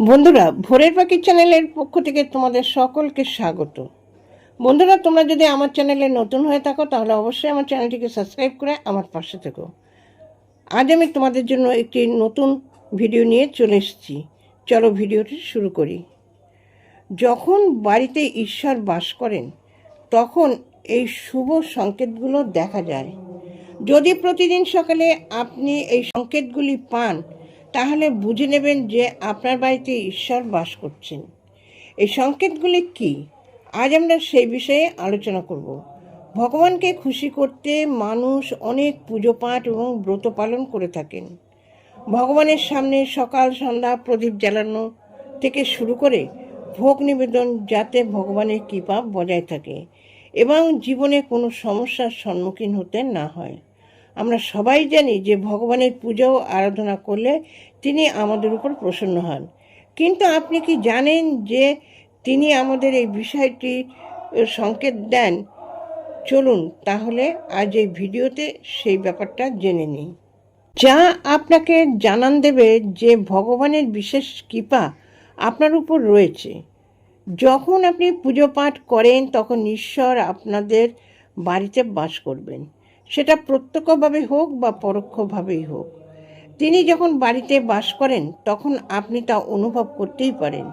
বন্ধুরা, ভোরের পাখি চ্যানেলের পক্ষ থেকে তোমাদের সকলকে স্বাগত। বন্ধুরা, তোমরা যদি আমার চ্যানেলে নতুন হয়ে থাকো, তাহলে অবশ্যই আমার চ্যানেলটিকে সাবস্ক্রাইব করে আমার পাশে থেকো। আজ আমি তোমাদের জন্য একটি নতুন ভিডিও নিয়ে চলে এসেছি। চলো ভিডিওটি শুরু করি। যখন বাড়িতে ঈশ্বর বাস করেন, তখন এই শুভ সংকেতগুলো দেখা যায়। যদি প্রতিদিন সকালে আপনি এই সংকেতগুলি পান তাহলে বুঝে নেবেন যে আপনার বাড়িতে ঈশ্বর বাস করছেন। এই সংকেতগুলি কি? আজ আমরা সেই বিষয়ে আলোচনা করব। ভগবানকে খুশি করতে মানুষ অনেক পুজো পাঠ এবং ব্রত পালন করে থাকেন। ভগবানের সামনে সকাল, সন্ধ্যা প্রদীপ জ্বালানো থেকে শুরু করে ভোগ নিবেদন যাতে ভগবানের কৃপা বজায় থাকে এবং জীবনে কোনো সমস্যার সম্মুখীন হতে না হয়। আমরা সবাই জানি যে ভগবানের পুজো ও আরাধনা করলে তিনি আমাদের উপর প্রসন্ন হন। কিন্তু আপনি কি জানেন যে তিনি আমাদের এই বিষয়টি সংকেত দেন? চলুন তাহলে আজ এই ভিডিওতে সেই ব্যাপারটা জেনে নিই। যা আপনাকে জানান দেবে যে ভগবানের বিশেষ কৃপা আপনার উপর রয়েছে। যখন আপনি পুজো পাঠ করেন, তখন ঈশ্বর আপনাদের বাড়িতে বাস করবেন। সেটা প্রত্যক্ষভাবে হোক বা পরোক্ষভাবেই হোক। তিনি যখন বাড়িতে বাস করেন, তখন আপনি তা অনুভব করতেই পারেন।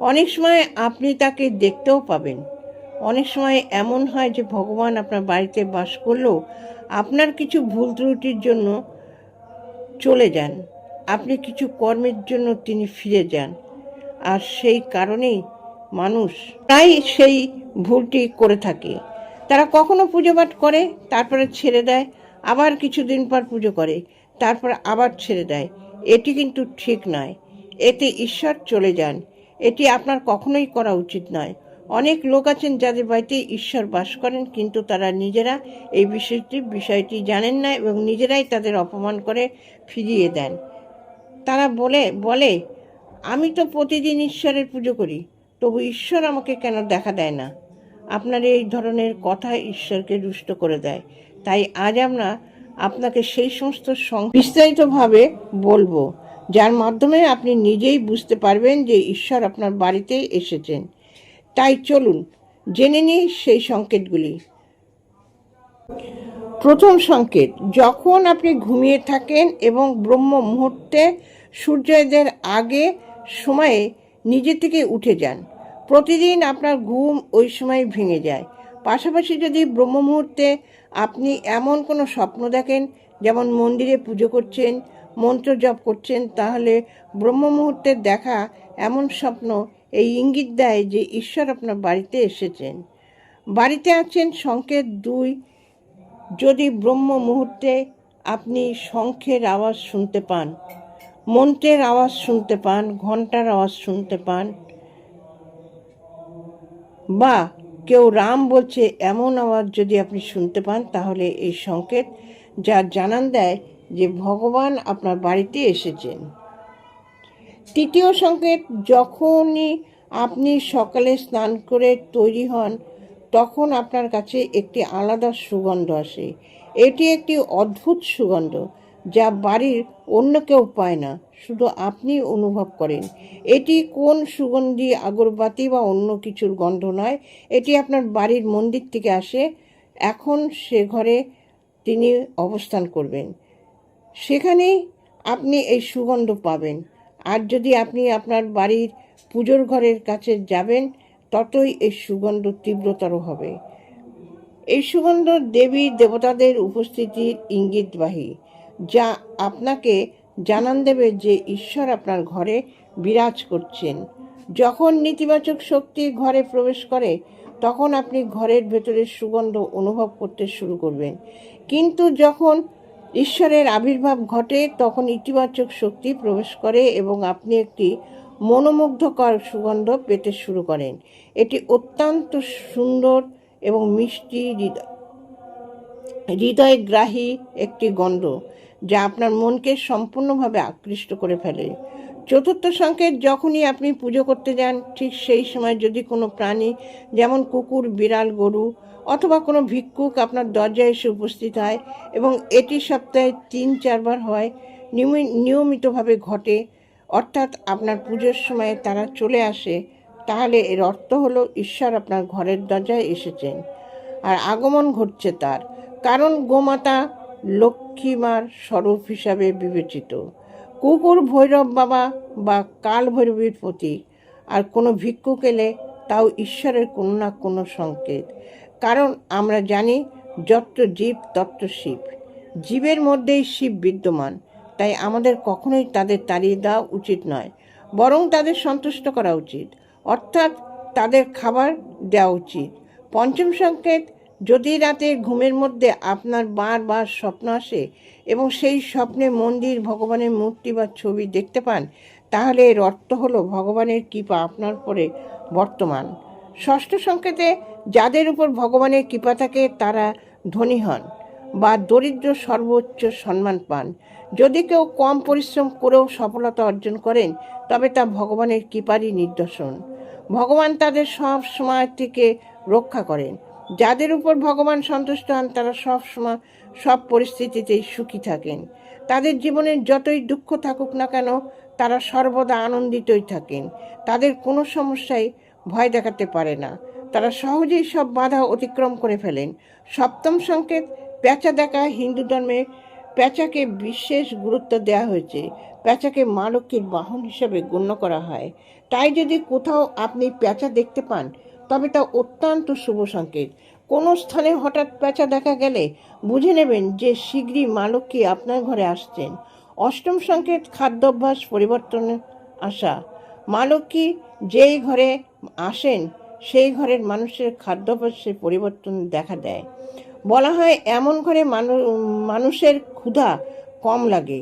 অনেক সময় আপনি তাকে দেখতেও পাবেন। অনেক সময় এমন হয় যে, ভগবান আপনার বাড়িতে বাস করলেও আপনার কিছু ভুল ত্রুটির জন্য চলে যান। আপনি কিছু কর্মের জন্য তিনি ফিরে যান। আর সেই কারণেই মানুষ প্রায় সেই ভুলটি করে থাকে। তারা কখনো পুজো পাঠ করে, তারপরে ছেড়ে দেয়, আবার কিছুদিন পর পুজো করে, তারপর আবার ছেড়ে দেয়। এটি কিন্তু ঠিক নয়। এতে ঈশ্বর চলে যান। এটি আপনার কখনোই করা উচিত নয়। অনেক লোক আছেন যাদের বাড়িতে ঈশ্বর বাস করেন, কিন্তু তারা নিজেরা এই বিষয়টি বিষয়টি জানেন না এবং নিজেরাই তাদের অপমান করে ফিরিয়ে দেন। তারা বলে বলে, আমি তো প্রতিদিন ঈশ্বরের পুজো করি, তবু ঈশ্বর আমাকে কেন দেখা দেয় না? আপনার এই ধরনের কথা ঈশ্বরকে রুষ্ট করে দেয়। তাই আজ আমরা আপনাকে সেই সমস্ত বিস্তারিতভাবে বলব, যার মাধ্যমে আপনি নিজেই বুঝতে পারবেন যে ঈশ্বর আপনার বাড়িতে এসেছেন। তাই চলুন, জেনে নিই সেই সংকেতগুলি। প্রথম সংকেত, যখন আপনি ঘুমিয়ে থাকেন এবং ব্রহ্ম মুহূর্তে সূর্যোদয়ের আগে সময়ে নিজে থেকে উঠে যান প্রতিদিন আপনার ঘুম ওই সময় ভেঙে যায়। পাশাপাশি যদি ব্রহ্ম মুহূর্তে আপনি এমন কোনো স্বপ্ন দেখেন, যেমন মন্দিরে পুজো করছেন, মন্ত্র জপ করছেন, তাহলে ব্রহ্ম মুহূর্তে দেখা এমন স্বপ্ন এই ইঙ্গিত দেয় যে ঈশ্বর আপনার বাড়িতে এসেছেন। বাড়িতে আছেন সংকেত দুই, যদি ব্রহ্ম মুহূর্তে আপনি শঙ্খের আওয়াজ শুনতে পান, মন্ত্রের আওয়াজ শুনতে পান ঘণ্টার আওয়াজ শুনতে পান বা কেউ রাম বলছে এমন আওয়াজ যদি আপনি শুনতে পান, তাহলে এই সংকেত যা জানান দেয় যে ভগবান আপনার বাড়িতে এসেছেন। তৃতীয় সংকেত, যখনই আপনি সকালে স্নান করে তৈরি হন, তখন আপনার কাছে একটি আলাদা সুগন্ধ আসে। এটি একটি অদ্ভুত সুগন্ধ। যা বাড়ির অন্য কেউ পায় না, শুধু আপনি অনুভব করেন। এটি কোন সুগন্ধি, আগরবাতি বা অন্য কিছুর গন্ধ নয়, এটি আপনার বাড়ির মন্দির থেকে আসে। এখন সে ঘরে তিনি অবস্থান করবেন। সেখানেই আপনি এই সুগন্ধ পাবেন। আর যদি আপনি আপনার বাড়ির পুজোর ঘরের কাছে যাবেন, ততই এই সুগন্ধ তীব্রতর হবে। এই সুগন্ধ দেবী দেবতাদের উপস্থিতির ইঙ্গিতবাহী। যা আপনাকে জানান দেবে যে ঈশ্বর আপনার ঘরে বিরাজ করছেন। যখন নেতিবাচক শক্তি ঘরে প্রবেশ করে, তখন আপনি ঘরের ভেতরে সুগন্ধ অনুভব করতে শুরু করবেন। কিন্তু যখন ঈশ্বরের আবির্ভাব ঘটে, তখন ইতিবাচক শক্তি প্রবেশ করে এবং আপনি একটি মনোমুগ্ধকর সুগন্ধ পেতে শুরু করেন। এটি অত্যন্ত সুন্দর এবং মিষ্টি, হৃদয় হৃদয়গ্রাহী একটি গন্ধ। যা আপনার মনকে সম্পূর্ণভাবে আকৃষ্ট করে ফেলে। চতুর্থ সংকেত, যখনই আপনি পুজো করতে যান, ঠিক সেই সময় যদি কোনো প্রাণী, যেমন কুকুর, বিড়াল, গরু অথবা কোনো ভিক্ষুক আপনার দরজায় এসে উপস্থিত হয় এবং এটি সপ্তাহে তিন, চারবার হয় নিয়মি- নিয়মিতভাবে ঘটে, অর্থাৎ আপনার পুজোর সময়ে তারা চলে আসে, তাহলে এর অর্থ হলো ঈশ্বর আপনার ঘরের দরজায় এসেছেন। আর আগমন ঘটছে তার। কারণ গোমাতা লক্ষ্মীমার স্বরূপ হিসাবে বিবেচিত। কুকুর ভৈরব বাবা বা কাল ভৈরবীর প্রতীক আর কোনো ভিক্ষুক এলে তাও ঈশ্বরের কোনো না কোনো সংকেত। কারণ আমরা জানি যত জীব তত্ত্ব শিব। জীবের মধ্যেই শিব বিদ্যমান, তাই আমাদের কখনোই তাদের তাড়িয়ে দেওয়া উচিত নয়, বরং তাদের সন্তুষ্ট করা উচিত। অর্থাৎ তাদের খাবার দেওয়া উচিত। পঞ্চম সংকেত যদি রাতে ঘুমের মধ্যে আপনার বারবার স্বপ্ন আসে এবং সেই স্বপ্নে মন্দির, ভগবানের মূর্তি বা ছবি দেখতে পান, তাহলে এর অর্থ হলো ভগবানের কৃপা আপনার পরে বর্তমান। ষষ্ঠ সংকেতে, যাদের উপর ভগবানের কৃপা থাকে, তারা ধনী হন বা দরিদ্র সর্বোচ্চ সম্মান পান। যদি কেউ কম পরিশ্রম করেও সফলতা অর্জন করেন, তবে তা ভগবানের কৃপারই নিদর্শন। ভগবান তাদের সব সময় থেকে রক্ষা করেন। যাদের উপর ভগবান সন্তুষ্ট হন, তারা সব সময় সব পরিস্থিতিতেই সুখী থাকেন। তাদের জীবনের যতই দুঃখ থাকুক না কেন, তারা সর্বদা আনন্দিতই থাকেন। তাদের কোনো সমস্যায় ভয় দেখাতে পারে না। তারা সহজেই সব বাধা অতিক্রম করে ফেলেন। সপ্তম সংকেত, প্যাঁচা দেখা হিন্দু ধর্মে প্যাঁচাকে বিশেষ গুরুত্ব দেওয়া হয়েছে। প্যাঁচাকে মা লক্ষ্মীর বাহন হিসেবে গণ্য করা হয়। তাই যদি কোথাও আপনি প্যাঁচা দেখতে পান তবে তা অত্যন্ত শুভ সংকেত। কোনো স্থানে হঠাৎ পেঁচা দেখা গেলে বুঝে নেবেন যে শীঘ্রই মা লক্ষ্মী আপনার ঘরে আসছেন। অষ্টম সংকেত খাদ্যাভ্যাস পরিবর্তনে আসা। মা লক্ষ্মী যেই ঘরে আসেন, সেই ঘরের মানুষের খাদ্যাভ্যাসে পরিবর্তন দেখা দেয়। বলা হয় এমন ঘরে মানুষের ক্ষুধা কম লাগে।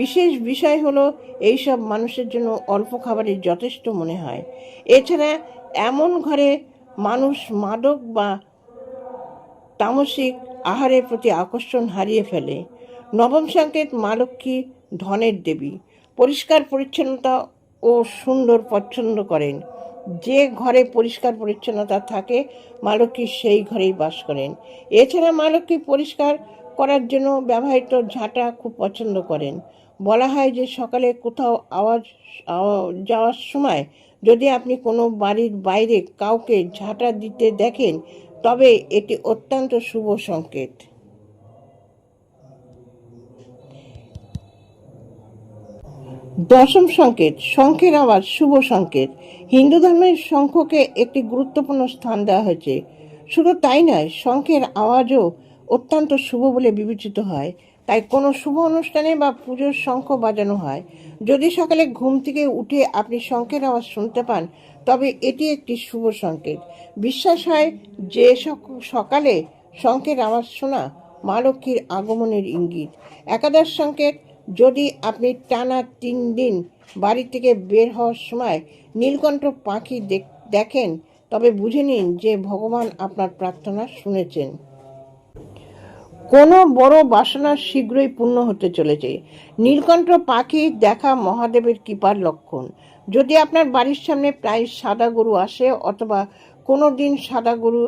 বিশেষ বিষয় হলো এইসব মানুষের জন্য অল্প খাবারের যথেষ্ট মনে হয়। এছাড়া এমন ঘরে মানুষ মাদক বা তামসিক আহারের প্রতি আকর্ষণ হারিয়ে ফেলে। নবম সংকেত মা লক্ষ্মী ধনের দেবী। পরিষ্কার পরিচ্ছন্নতা ও সুন্দর পছন্দ করেন। যে ঘরে পরিষ্কার পরিচ্ছন্নতা থাকে মা লক্ষ্মী সেই ঘরেই বাস করেন। এছাড়া মা লক্ষ্মী পরিষ্কার করার জন্য ব্যবহৃত ঝাঁটা খুব পছন্দ করেন। বলা হয় যে সকালে কোথাও আওয়াজ, আওয়া- যাওয়ার সময় যদি আপনি কোনো বাড়ির বাইরে কাউকে ঝাঁটা দিতে দেখেন, তবে এটি অত্যন্ত শুভ সংকেত। দশম সংকেত, শঙ্খের আওয়াজ, শুভ সংকেত। হিন্দু ধর্মের শঙ্খকে একটি গুরুত্বপূর্ণ স্থান দেওয়া হয়েছে। শুধু তাই নয়, শঙ্খের আওয়াজও অত্যন্ত শুভ বলে বিবেচিত হয়। তাই কোনো শুভ অনুষ্ঠানে বা পুজোর শঙ্খ বাজানো হয়। যদি সকালে ঘুম থেকে উঠে আপনি শঙ্খের আওয়াজ শুনতে পান, তবে এটি একটি শুভ সংকেত। বিশ্বাস হয় যে সক- সকালে শঙ্খের আওয়াজ শোনা মা লক্ষ্মীর আগমনের ইঙ্গিত। একাদশ সংকেত, যদি আপনি টানা তিন দিন বাড়ি থেকে বের হওয়ার সময় নীলকণ্ঠ পাখি দেখ- দেখেন, তবে বুঝে নিন যে ভগবান আপনার প্রার্থনা শুনেছেন। কোনো বড় বাসনা শীঘ্রই পূর্ণ হতে চলেছে। নীলকণ্ঠ পাখি দেখা মহাদেবের কৃপার লক্ষণ। যদি আপনার বাড়ির সামনে প্রায় সাদা গরু আসে অথবা কোনো দিন সাদা গরু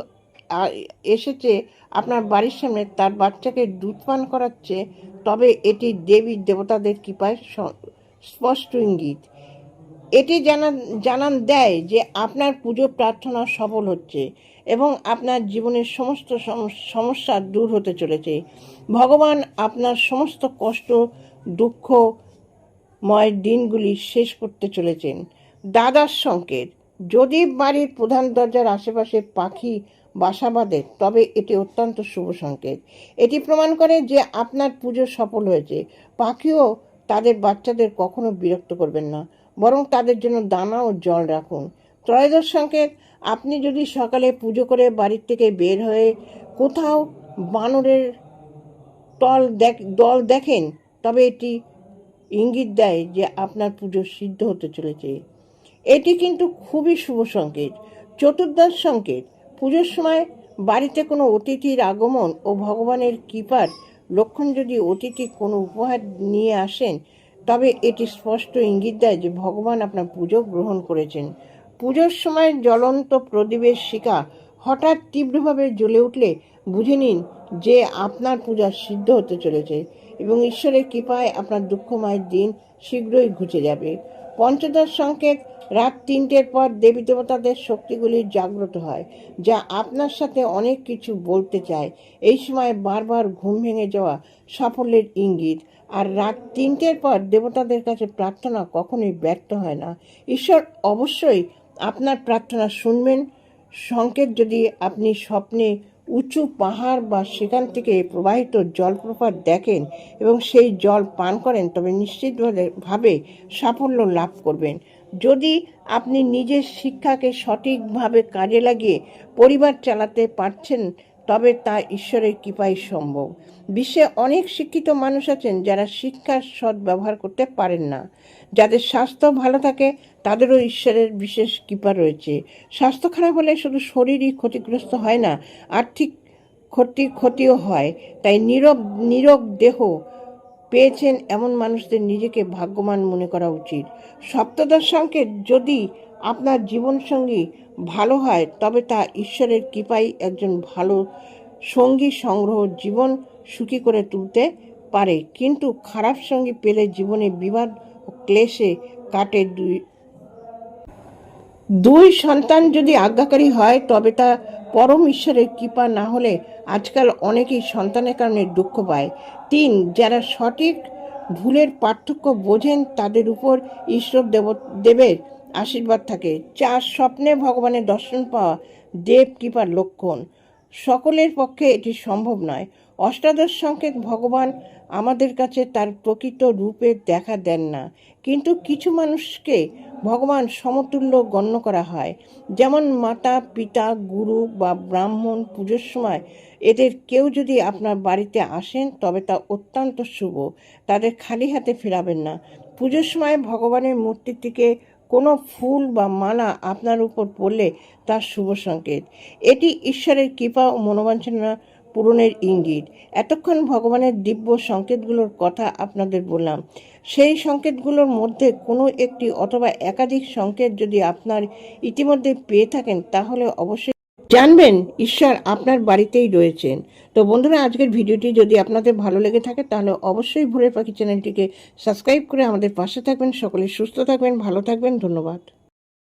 এসেছে আপনার বাড়ির সামনে তার বাচ্চাকে দুধ পান করাচ্ছে, তবে এটি দেবী দেবতাদের কৃপায় স্পষ্ট ইঙ্গিত। এটি জানান জানান দেয় যে আপনার পুজো প্রার্থনা সফল হচ্ছে। এবং আপনার জীবনের সমস্ত সম- সমস্যা দূর হতে চলেছে। ভগবান আপনার সমস্ত কষ্ট দুঃখময় দিনগুলি শেষ করতে চলেছেন। দাদার সংকেত, যদি বাড়ির প্রধান দরজার আশেপাশে পাখি বাসা বাঁধে, তবে এটি অত্যন্ত শুভ সংকেত। এটি প্রমাণ করে যে আপনার পুজো সফল হয়েছে। পাখিও তাদের বাচ্চাদের কখনো বিরক্ত করবেন না, বরং তাদের জন্য দানা ও জল রাখুন। ত্রয়োদশ সংকেত আপনি যদি সকালে পুজো করে বাড়ির থেকে বের হয়ে কোথাও বানরের তল দেখ, দল দেখেন, তবে এটি ইঙ্গিত দেয় যে আপনার পুজো সিদ্ধ হতে চলেছে। এটি কিন্তু খুবই শুভ সংকেত, চতুর্দশ সংকেত। পুজোর সময় বাড়িতে কোনো অতিথির আগমন ও ভগবানের কৃপার লক্ষণ যদি অতিথি কোনো উপহার নিয়ে আসেন, তবে এটি স্পষ্ট ইঙ্গিত দেয় যে ভগবান আপনার পুজো গ্রহণ করেছেন। পুজোর সময় জ্বলন্ত প্রদীপের শিকা হঠাৎ তীব্রভাবে জ্বলে উঠলে বুঝে নিন যে আপনার পূজা সিদ্ধ হতে চলেছে এবং ঈশ্বরের কৃপায় আপনার দুঃখময় দিন শীঘ্রই ঘুচে যাবে। পঞ্চদশ সংকেত, রাত তিনটের পর দেবী দেবতাদের শক্তিগুলি জাগ্রত হয়, যা আপনার সাথে অনেক কিছু বলতে চায়। এই সময় বারবার ঘুম ভেঙে যাওয়া সাফল্যের ইঙ্গিত। আর রাত তিনটের পর দেবতাদের কাছে প্রার্থনা কখনোই ব্যর্থ হয় না। ঈশ্বর অবশ্যই আপনার প্রার্থনা শুনবেন। সংকেত যদি আপনি স্বপ্নে উঁচু পাহাড় বা সেখান থেকে প্রবাহিত জলপ্রপাত দেখেন এবং সেই জল পান করেন, তবে নিশ্চিতভাবে সাফল্য লাভ করবেন। যদি আপনি নিজের শিক্ষাকে সঠিকভাবে কাজে লাগিয়ে পরিবার চালাতে পারছেন, তবে তা ঈশ্বরের কৃপাই সম্ভব। বিশ্বে অনেক শিক্ষিত মানুষ আছেন যারা শিক্ষার সৎ ব্যবহার করতে পারেন না, যাদের স্বাস্থ্য ভালো থাকে তাদেরও ঈশ্বরের বিশেষ কৃপা রয়েছে। স্বাস্থ্য খারাপ হলে শুধু শরীরই ক্ষতিগ্রস্ত হয় না, আর্থিক ক্ষতি, ক্ষতিও হয়। তাই নীরব নীরব দেহ পেয়েছেন এমন মানুষদের নিজেকে ভাগ্যবান মনে করা উচিত। সপ্তদশ সংকেত যদি আপনার জীবনসঙ্গী ভালো হয়, তবে তা ঈশ্বরের কৃপাই একজন ভালো সঙ্গী সংগ্রহ জীবন সুখী করে তুলতে পারে। কিন্তু খারাপ সঙ্গী পেলে জীবনে বিবাদ ও ক্লেশে কাটে দুই দুই সন্তান যদি আজ্ঞাকারী হয়, তবে তা পরম ঈশ্বরের কৃপা না হলে আজকাল অনেকেই সন্তানের কারণে দুঃখ পায়। তিন, যারা সঠিক ভুলের পার্থক্য বোঝেন, তাদের উপর ঈশ্বর দেব, দেবের আশীর্বাদ থাকে। চার, স্বপ্নে ভগবানের দর্শন পাওয়া দেব কৃপার লক্ষণ। সকলের পক্ষে এটি সম্ভব নয়। অষ্টাদশ সংকেত ভগবান আমাদের কাছে তার প্রকৃত রূপে দেখা দেন না। কিন্তু কিছু মানুষকে ভগবান সমতুল্য গণ্য করা হয়। যেমন মাতা, পিতা, গুরু বা ব্রাহ্মণ পুজোর সময় এদের কেউ যদি আপনার বাড়িতে আসেন, তবে তা অত্যন্ত শুভ। তাদের খালি হাতে ফেরাবেন না। পুজোর সময় ভগবানের মূর্তিটিকে কোনো ফুল বা মালা আপনার উপর পড়লে তার শুভ সংকেত। এটি ঈশ্বরের কৃপা ও মনোবাঞ্ছনা পূরণের ইঙ্গিত। এতক্ষণ ভগবানের দিব্য সংকেতগুলোর কথা আপনাদের বললাম। সেই সংকেতগুলোর মধ্যে কোনো একটি অথবা একাধিক সংকেত যদি আপনার ইতিমধ্যে পেয়ে থাকেন, তাহলে অবশ্যই জানবেন ঈশ্বর আপনার বাড়িতেই রয়েছেন। তো বন্ধুরা, আজকের ভিডিওটি যদি আপনাদের ভালো লেগে থাকে, তাহলে অবশ্যই ভোরের পাখি চ্যানেলটিকে সাবস্ক্রাইব করে আমাদের পাশে থাকবেন। সকলে সুস্থ থাকবেন, ভালো থাকবেন। ধন্যবাদ।